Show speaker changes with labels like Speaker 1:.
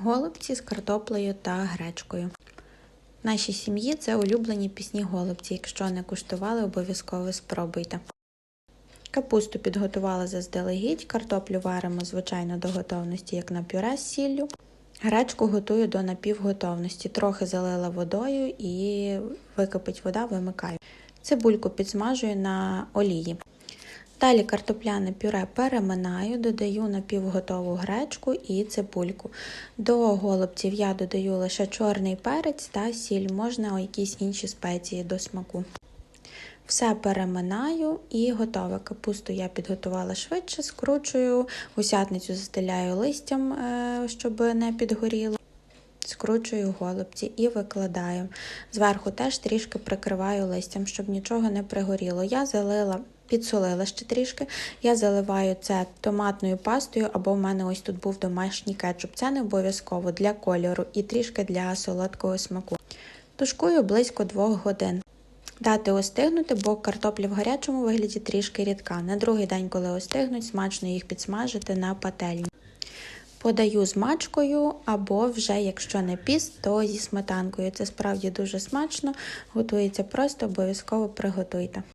Speaker 1: Голубці з картоплею та гречкою. Нашій сім'ї це улюблені пісні голубці. Якщо не куштували, обов'язково спробуйте. Капусту підготувала заздалегідь, картоплю варимо, звичайно, до готовності, як на пюре з сіллю. Гречку готую до напівготовності. Трохи залила водою і википить вода, вимикаю. Цибульку підсмажую на олії. Далі картопляне пюре переминаю, додаю напівготову гречку і цибульку. До голубців я додаю лише чорний перець та сіль, можна якісь інші спеції до смаку. Все переминаю і готове. Капусту я підготувала швидше, скручую, гусятницю застеляю листям, е, щоб не підгоріло. Скручую голубці і викладаю. Зверху теж трішки прикриваю листям, щоб нічого не пригоріло. Я залила, підсолила ще трішки. Я заливаю це томатною пастою, або в мене ось тут був домашній кетчуп. Це не обов'язково для кольору і трішки для солодкого смаку. Тушкую близько 2 годин. Дати остигнути, бо картопля в гарячому вигляді трішки рідка. На другий день, коли остигнуть, смачно їх підсмажити на пательні. Подаю з мачкою, або вже, якщо не піст, то зі сметанкою. Це справді дуже смачно, готується просто, обов'язково приготуйте.